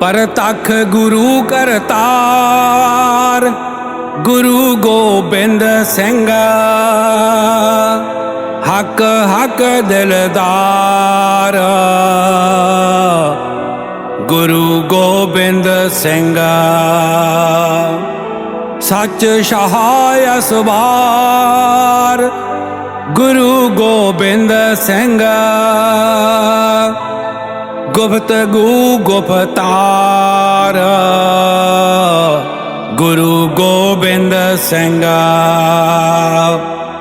ਪਰਤਖ ਗੁਰੂ ਕਰਤਾਰ, ਗੁਰੂ ਗੋਬਿੰਦ ਸਿੰਘ। ਹੱਕ ਹੱਕ ਦਿਲਦਾਰ। ਗੁਰੂ ਗੋਬਿੰਦ ਸਿੰਘ। ਸੱਚ ਸਹਾਇ ਸਵਾਰ ਗੁਰੂ ਗੋਬਿੰਦ ਸਿੰਘ। ਗੁਫਤਗੂ ਗੁਫਤਾਰ ਗੁਰੂ ਗੋਬਿੰਦ ਸਿੰਘ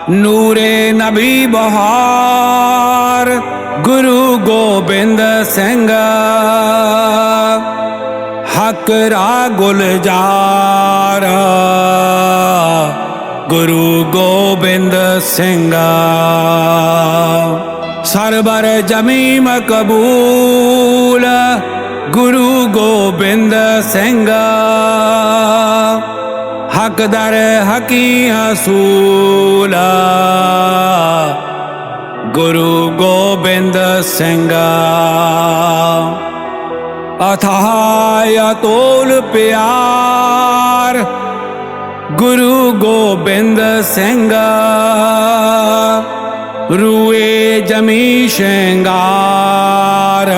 ਨੂਰੇ ਨਬੀ ਬਹਾਰ। ਗੁਰੂ ਗੋਬਿੰਦ ਸਿੰਘ ਹਕ ਰਾ ਗੁਲਜ਼ਾਰ ਗੁਰੂ ਗੋਬਿੰਦ ਸਿੰਘ ਸਰਬਰ ਜਮੀ ਮਕਬੂਲ ਗੁਰੂ ਗੋਬਿੰਦ ਸਿੰਘ। ਹਕਦਰ ਹਕੀ ਹਸੂਲ। ਗੁਰੂ ਗੋਬਿੰਦ ਸਿੰਘ। ਅਥਾਇ ਤੋਲ ਪਿਆਰ, ਗੁਰੂ ਗੋਬਿੰਦ ਸਿੰਘ। ਰੂਏ ਜਮੀ ਸ਼ਿੰਗਾਰ।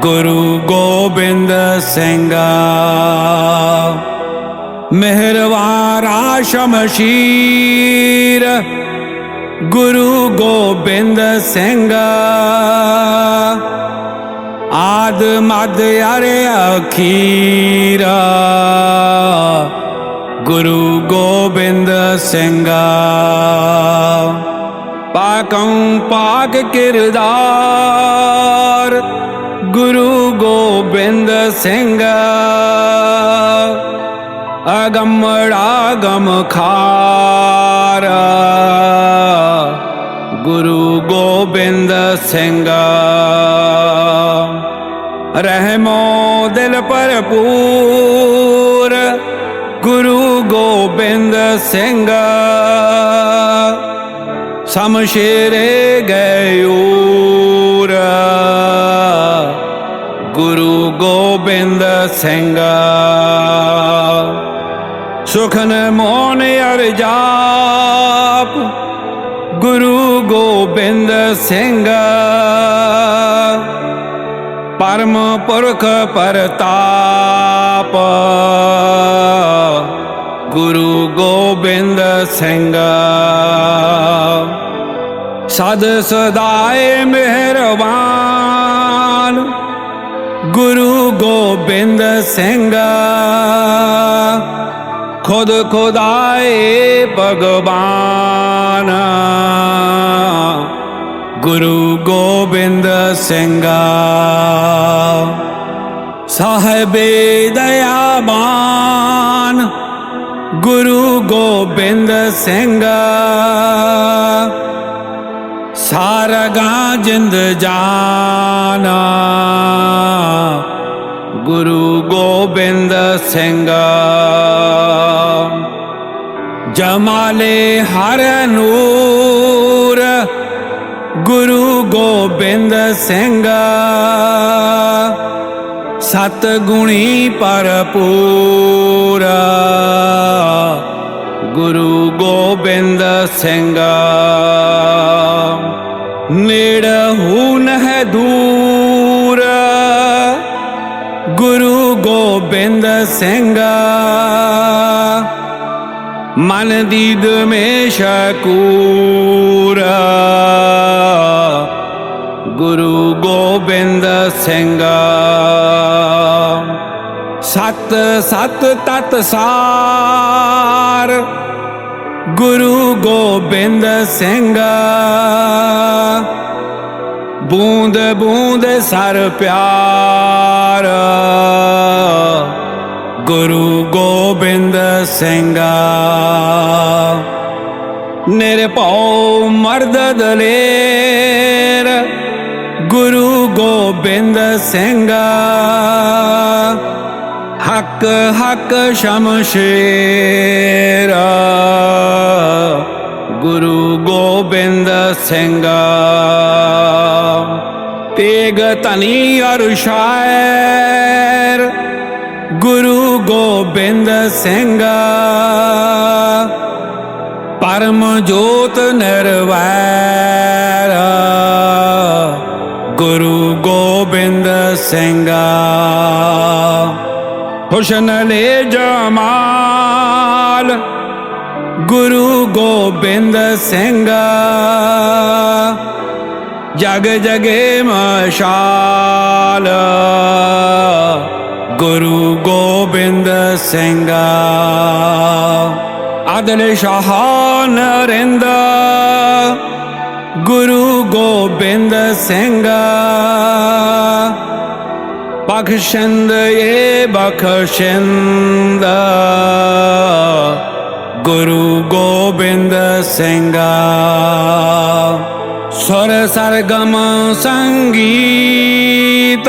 ਗੁਰੂ ਗੋਬਿੰਦ ਸਿੰਘ। ਮਿਹਰਵਾਰਾ ਸ਼ਮਸ਼ੀਰ ਗੁਰੂ ਗੋਬਿੰਦ ਸਿੰਘ। ਆਦ ਮਦ ਅਰੇ ਅਖੀਰ। ਗੁਰੂ ਗੋਬਿੰਦ ਸਿੰਘ। ਪਾਕੰ ਪਾਕ ਕਿਰਦਾਰ, ਗੁਰੂ ਗੋਬਿੰਦ ਸਿੰਘ। ਅਗੰਮੜਾ ਗਮ ਖਾਰ, ਗੁਰੂ ਗੋਬਿੰਦ ਸਿੰਘ। ਰਹਿਮੋ ਦਿਲ ਭਰਪੂਰ, ਗੁਰੂ ਗੋਬਿੰਦ ਸਿੰਘ। ਸਮਸ਼ੇਰੇ ਗਇਊਰ ਗੁਰੂ ਗੋਬਿੰਦ ਸਿੰਘ। ਸੁਖਨ ਮੋਨ ਅਰਜਾਪ। ਗੁਰੂ ਗੋਬਿੰਦ ਸਿੰਘ। ਪਰਮ ਪੁਰਖ ਪਰਤਾਪ। ਗੁਰੂ ਗੋਬਿੰਦ ਸਿੰਘ। ਸਦ ਸਦਾਏ ਮਿਹਰਬਾਨ ਗੁਰੂ ਗੋਬਿੰਦ ਸਿੰਘ। ਖੁਦ ਖੁਦਾਏ ਭਗਵਾਨ। ਗੁਰੂ ਗੋਬਿੰਦ ਸਿੰਘ। ਸਾਹਿਬੇ ਦਇਆਬਾਨ ਗੁਰੂ ਗੋਬਿੰਦ ਸਿੰਘ। ਸਾਰਗਾ ਜਿੰਦ ਜਾਨਾ। ਗੁਰੂ ਗੋਬਿੰਦ ਸਿੰਘ। ਜਮਾਲੇ ਹਰ ਨੂਰ। ਗੁਰੂ ਗੋਬਿੰਦ ਸਿੰਘ। ਸਤ ਗੁਣੀ ਭਰਪੂਰ ਗੁਰੂ ਗੋਬਿੰਦ ਸਿੰਘ ਨੇੜ ਹੂਨ ਹੈ ਦੂਰ ਗੁਰੂ ਗੋਬਿੰਦ ਸਿੰਘ ਮਨ ਦੀ ਮੇ ਸ਼ਕੂਰ ਗੁਰੂ ਗੋਬਿੰਦ ਸਿੰਘ ਸਤ ਸਤ ਤਤ ਸਾਰ ਗੁਰੂ ਗੋਬਿੰਦ ਸਿੰਘ। ਬੂੰਦ ਬੂੰਦ ਸਰ ਪਿਆਰ ਗੁਰੂ ਗੋਬਿੰਦ ਸਿੰਘ। ਨਿਰਭਉ ਮਰਦ ਦਲੇਰ ਗੁਰੂ ਗੋਬਿੰਦ ਸਿੰਘ। ਹੱਕ ਹੱਕ ਸ਼ਮਸ਼ੇਰ ਗੁਰੂ ਗੋਬਿੰਦ ਸਿੰਘ। ਤੇਗ ਤਨੀ ਅਰ ਸ਼ਾਇਰ। ਗੁਰੂ ਗੋਬਿੰਦ ਸਿੰਘ। ਪਰਮ ਜੋਤ ਨਿਰਵੈਰ। ਗੁਰੂ ਗੋਬਿੰਦ ਸਿੰਘ। ਹੁਸਨ ਲੈ ਜਮਾਲ ਗੁਰੂ ਗੋਬਿੰਦ ਸਿੰਘ। ਜਗ ਜਗੇ ਮਸ਼ਾਲ। ਗੁਰੂ ਗੋਬਿੰਦ ਸਿੰਘ। ਆਦਲ ਸ਼ਾਹ ਨਰਿੰਦ। ਗੁਰੂ ਗੋਬਿੰਦ ਸਿੰਘ। ਬਖਸ਼ਿੰਦ ਏ ਬਖਸ਼ਿੰਦ ਗੁਰੂ ਗੋਬਿੰਦ ਸਿੰਘ ਸੁਰ ਸਰਗਮ ਸੰਗੀਤ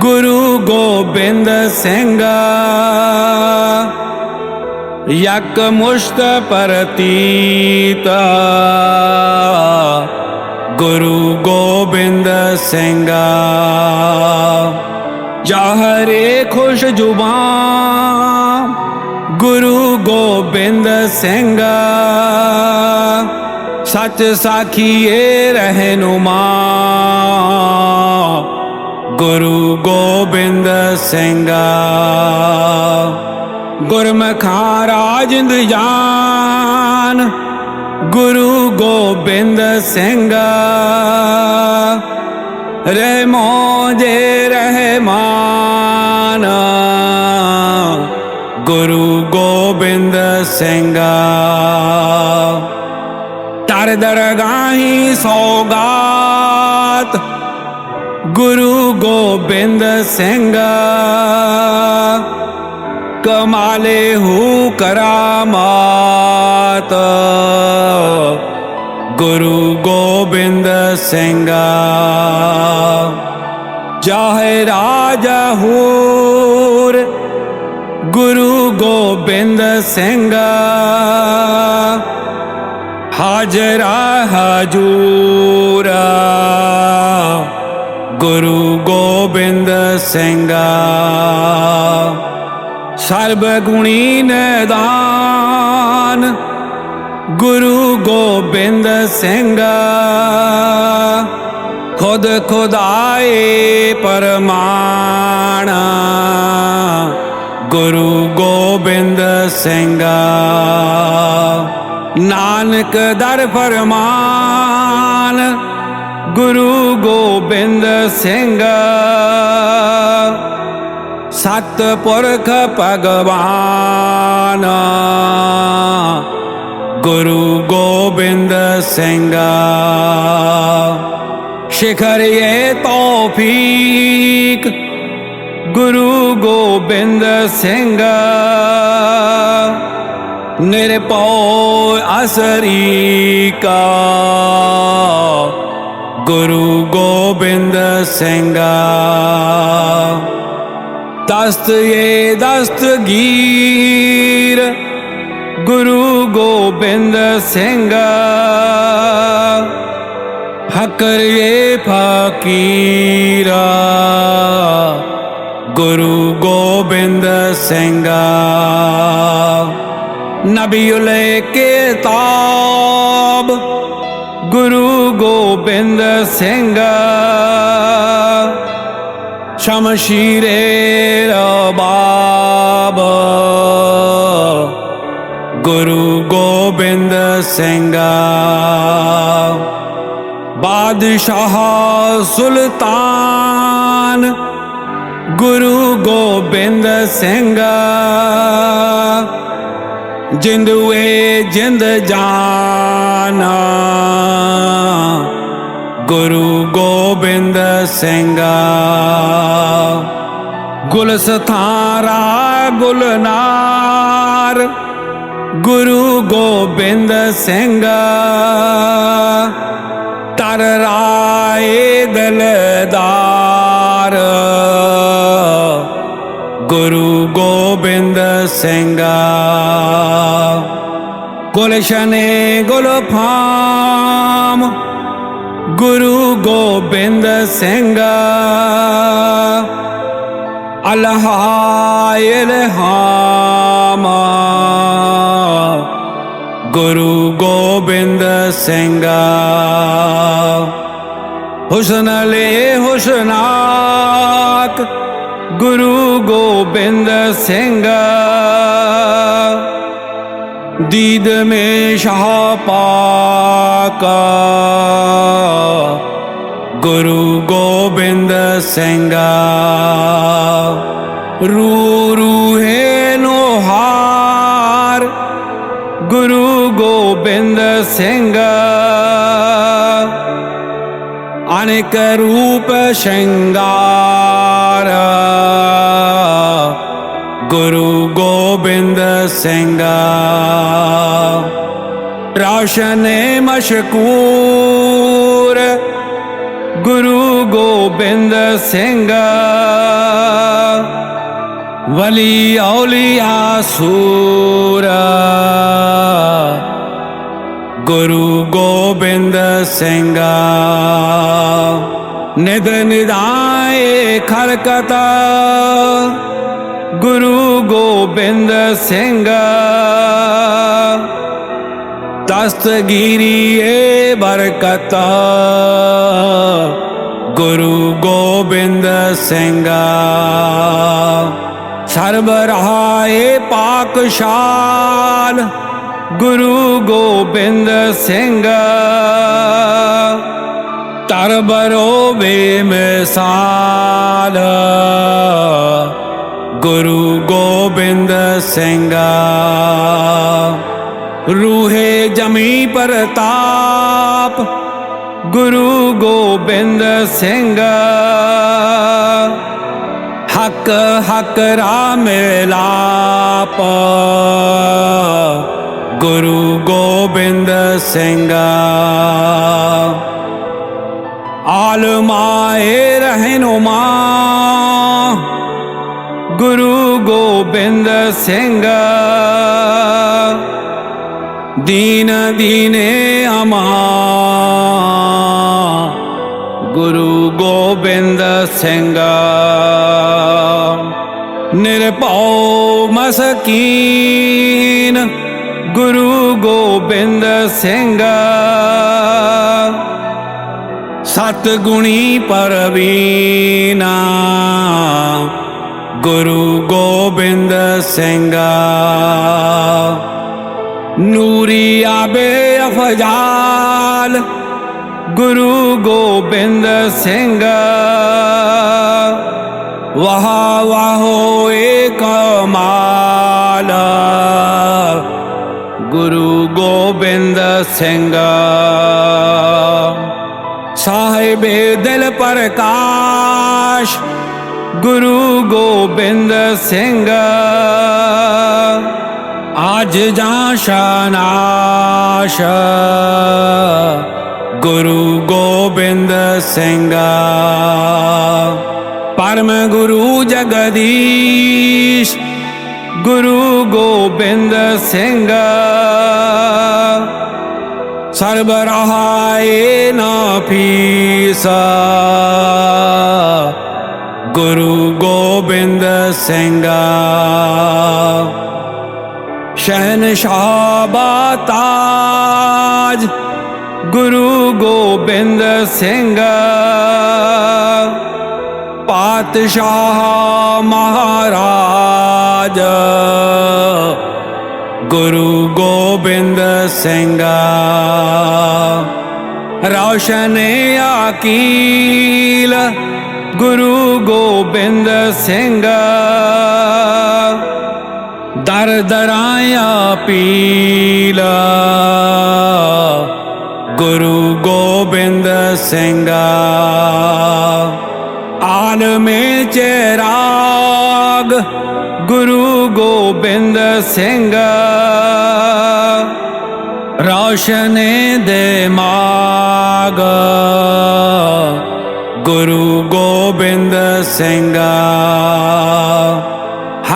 ਗੁਰੂ ਗੋਬਿੰਦ ਸਿੰਘ ਯਕ ਮੁਸ਼ਤ ਪਰਤੀਤ ਗੁਰੂ ਗੋਬਿੰਦ ਸਿੰਘ। ਜਾਹਰੇ ਖੁਸ਼ ਜ਼ੁਬਾਨ, ਗੁਰੂ ਗੋਬਿੰਦ ਸਿੰਘ। ਸੱਚ ਸਾਖੀਏ ਰਹਿਨੁਮਾ। ਗੁਰੂ ਗੋਬਿੰਦ ਸਿੰਘ। ਗੁਰਮਖਾਂ ਰਾਜਿੰਦ ਜਾਨ ਗੁਰੂ ਗੋਬਿੰਦ ਸਿੰਘ। ਰਹਿਮੋ ਜੇ ਰਹਿਮਾਨ। ਗੁਰੂ ਗੋਬਿੰਦ ਸਿੰਘ। ਤਰ ਦਰਗਾਹੀ ਸੌਗਾਤ। ਗੁਰੂ ਗੋਬਿੰਦ ਸਿੰਘ। ਕਮਾਲੇ ਹੂ ਕਰਾਮਾਤ। ਗੁਰੂ ਗੋਬਿੰਦ ਸਿੰਘ। ਚਾਹੇ ਰਾਜਾ ਹੂਰ। ਗੁਰੂ ਗੋਬਿੰਦ ਸਿੰਘ। ਹਾਜਰਾ ਹਜੂਰਾ। ਗੁਰੂ ਗੋਬਿੰਦ ਸਿੰਘ। ਸਰਬ ਗੁਣੀ ਨਿਦਾਨ, ਗੁਰੂ ਗੋਬਿੰਦ ਸਿੰਘ। ਖੁਦ ਖੁਦਾਏ ਪਰਮਾਨ, ਗੁਰੂ ਗੋਬਿੰਦ ਸਿੰਘ। ਨਾਨਕ ਦਰ ਫਰਮਾਨ, ਗੁਰੂ ਗੋਬਿੰਦ ਸਿੰਘ। ਸਤ ਪੁਰਖ ਭਗਵਾਨ ਗੁਰੂ ਗੋਬਿੰਦ ਸਿੰਘ ਸ਼ਿਖਰ ਇਹ ਤੌਫੀਕ ਗੁਰੂ ਗੋਬਿੰਦ ਸਿੰਘ ਨਿਰਭਉ ਅਸਰੀ ਕਾ ਗੁਰੂ ਗੋਬਿੰਦ ਸਿੰਘ ਦਸਤ ਇਹ ਦਸਤਗੀਰ ਗੁਰੂ ਗੋਬਿੰਦ ਸਿੰਘ। ਹਕਰ ਇਹ ਫਕੀਰਾ, ਗੁਰੂ ਗੋਬਿੰਦ ਸਿੰਘ। ਨਬੀਉਲ ਕਿਤਾਬ ਗੁਰੂ ਗੋਬਿੰਦ ਸਿੰਘ। ਸ਼ਮਸ਼ੀਰੇ ਰਬਾਬ। ਗੁਰੂ ਗੋਬਿੰਦ ਸਿੰਘ। ਬਾਦਸ਼ਾਹ ਸੁਲਤਾਨ। ਗੁਰੂ ਗੋਬਿੰਦ ਸਿੰਘ। ਜਿੰਦੂਏ ਜਿੰਦ ਜਾਨਾ। ਗੁਰੂ ਗੋਬਿੰਦ ਸਿੰਘ। ਗੁਲਸਥਾਰਾ ਗੁਲਨਾਰ, ਗੁਰੂ ਗੋਬਿੰਦ ਸਿੰਘ। ਤਰ ਰਾਏ ਦਲਦਾਰ। ਗੁਰੂ ਗੋਬਿੰਦ ਸਿੰਘ। ਗੁਲਸ਼ਨੇ ਗੁਲਫਾਮ ਗੁਰੂ ਗੋਬਿੰਦ ਸਿੰਘ। ਅਲਹਾਇਲ ਹਾਮ ਗੁਰੂ ਗੋਬਿੰਦ ਸਿੰਘ। ਹੁਸਨ ਲੈ ਹੁਸਨਾਕ ਗੁਰੂ ਗੋਬਿੰਦ ਸਿੰਘ। ਦੀਦ ਮੇ ਸ਼ਾਹ ਪਾਕ। ਗੁਰੂ ਗੋਬਿੰਦ ਸਿੰਘ। ਰੂ ਰੂਹੇ ਨੋਹਾਰ ਗੁਰੂ ਗੋਬਿੰਦ ਸਿੰਘ। ਅਨੇਕ ਰੂਪ ਸ਼ਿੰਗਾਰ। ਗੁਰੂ ਗੋਬਿੰਦ ਸਿੰਘ। ਰਾਸ਼ਨੇ ਮਸ਼ਕੂਰ ਗੁਰੂ ਗੋਬਿੰਦ ਸਿੰਘ। ਵਲੀ ਔਲੀਆ ਸੂਰ। ਗੁਰੂ ਗੋਬਿੰਦ ਸਿੰਘ। ਨਿਦ ਨਿਦਾਏ ਖਲਕਤਾ। ਗੁਰੂ ਗੋਬਿੰਦ ਸਿੰਘ। ਦਸਤਗੀਰੀ ਬਰਕਤ। ਗੁਰੂ ਗੋਬਿੰਦ ਸਿੰਘ। ਸਰਬ ਰਹਾਏ ਪਾਕਸ਼ਾਲ ਗੁਰੂ ਗੋਬਿੰਦ ਸਿੰਘ। ਤਰਬਰੋ ਬੇਮਿਸਾਲ ਗੁਰੂ ਗੋਬਿੰਦ ਸਿੰਘ। ਰੂਹੇ ਜਮੀ ਪ੍ਰਤਾਪ, ਗੁਰੂ ਗੋਬਿੰਦ ਸਿੰਘ। ਹਕ ਹਕ ਰਾਮ ਲਾਪ ਗੁਰੂ ਗੋਬਿੰਦ ਸਿੰਘ। ਆਲਮਾਏ ਰਹਿਨੁਮਾ ਗੁਰੂ ਗੋਬਿੰਦ ਸਿੰਘ। ਦੀਨ ਦੀਨੇ ਅਮਾ ਗੁਰੂ ਗੋਬਿੰਦ ਸਿੰਘ ਨਿਰਭਉ ਮਸਕੀਨ ਗੁਰੂ ਗੋਬਿੰਦ ਸਿੰਘ ਸਤ ਗੁਣੀ ਪਰਵੀਨਾ ਗੁਰੂ ਗੋਬਿੰਦ ਸਿੰਘ ਨੂਰੀ ਆਬੇ ਅਫਜਾਲ, ਗੁਰੂ ਗੋਬਿੰਦ ਸਿੰਘ। ਵਾਹ ਵਾਹੋ ਏਕ ਮਾਲ ਗੁਰੂ ਗੋਬਿੰਦ ਸਿੰਘ। ਸਾਹਿਬੇ ਦਿਲ ਪ੍ਰਕਾਸ਼, ਗੁਰੂ ਗੋਬਿੰਦ ਸਿੰਘ। ਅੱਜ ਜਾਂ ਸ਼ਾਨਾਸ਼। ਗੁਰੂ ਗੋਬਿੰਦ ਸਿੰਘ। ਪਰਮ ਗੁਰੂ ਜਗਦੀਸ਼। ਗੁਰੂ ਗੋਬਿੰਦ ਸਿੰਘ। ਸਰਬ ਰਹਾਏ ਨਾ ਫੀਸਾ। ਗੁਰੂ ਗੋਬਿੰਦ ਸਿੰਘ। ਸ਼ਹਿਨशाह ਬਾਤਾਜ ਗੁਰੂ ਗੋਬਿੰਦ ਸਿੰਘ। ਪਾਤਸ਼ਾਹ ਮਹਾਰਾਜ, ਗੁਰੂ ਗੋਬਿੰਦ ਸਿੰਘ। ਰੌਸ਼ਨ ਆਕੀਲ ਗੁਰੂ ਗੋਬਿੰਦ ਸਿੰਘ। ਦਰ ਦਰਾਇਆ ਪੀਲਾ। ਗੁਰੂ ਗੋਬਿੰਦ ਸਿੰਘ। ਆਲਮੇ ਚਿਰਾਗ ਗੁਰੂ ਗੋਬਿੰਦ ਸਿੰਘ। ਰੌਸ਼ਨੇ ਦੇ ਮਾਗ, ਗੁਰੂ ਗੋਬਿੰਦ ਸਿੰਘ।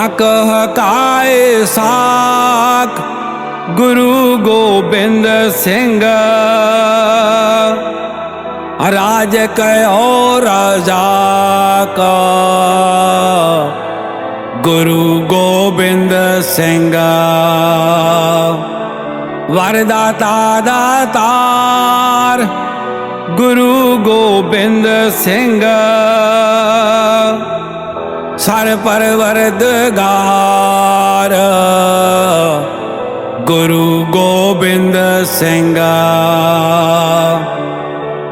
ਹਕ ਹਕਾਏ ਸਾਖ ਗੁਰੂ ਗੋਬਿੰਦ ਸਿੰਘ ਰਾਜ ਕਯੋ ਰਾਜਾ ਕਾ ਗੁਰੂ ਗੋਬਿੰਦ ਸਿੰਘ ਵਰਦਾਤਾ ਦਾਤਾਰ ਗੁਰੂ ਗੋਬਿੰਦ ਸਿੰਘ ਸਰ ਪਰਵਰਦਗਾਰ। ਗੁਰੂ ਗੋਬਿੰਦ ਸਿੰਘ।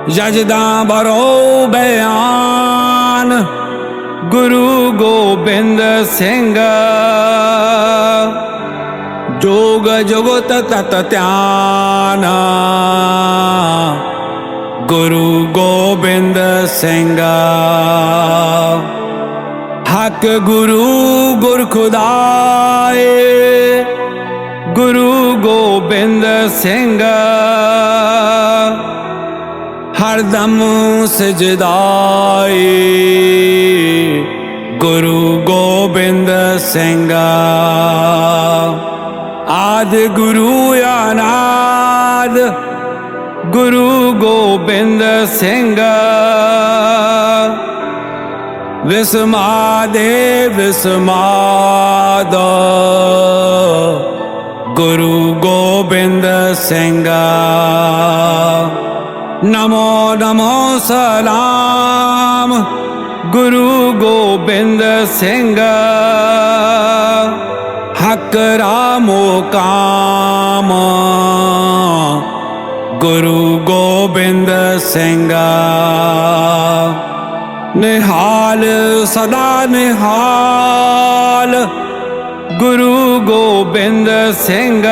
ਜਜਦਾ ਬਰੋ ਬਿਆਨ। ਗੁਰੂ ਗੋਬਿੰਦ ਸਿੰਘ। ਜੋਗ ਜੁਗਤ ਤਤ ਧਿਆਨ। ਗੁਰੂ ਗੋਬਿੰਦ ਸਿੰਘ। ਹਕ ਗੁਰੂ ਗੁਰ ਖੁਦਾਏ ਗੁਰੂ ਗੋਬਿੰਦ ਸਿੰਘ। ਹਰਦਮ ਸਜਦਾਈ ਗੁਰੂ ਗੋਬਿੰਦ ਸਿੰਘ। ਆਦ ਗੁਰੂ ਅਨਾਦ, ਗੁਰੂ ਗੋਬਿੰਦ ਸਿੰਘ। ਵਿਸਮਾਦੇ ਵਿਸਮਾਦ ਗੁਰੂ ਗੋਬਿੰਦ ਸਿੰਘ। ਨਮੋ ਨਮੋ ਸਲਾਮ। ਗੁਰੂ ਗੋਬਿੰਦ ਸਿੰਘ। ਹਕ ਰਾਮੋ ਕਾਮ। ਗੁਰੂ ਗੋਬਿੰਦ ਸਿੰਘ। ਨਿਹਾਲ, ਸਦਾ ਨਿਹਾਲ। ਗੁਰੂ ਗੋਬਿੰਦ ਸਿੰਘ।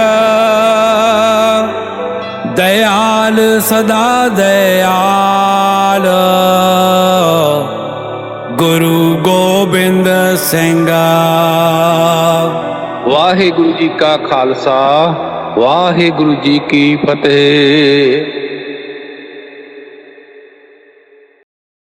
ਦਇਆਲ, ਸਦਾ ਦਇਆਲ। ਗੁਰੂ ਗੋਬਿੰਦ ਸਿੰਘ। ਵਾਹਿਗੁਰੂ ਜੀ ਕਾ ਖਾਲਸਾ, ਵਾਹਿਗੁਰੂ ਜੀ ਕੀ ਫਤਿਹ।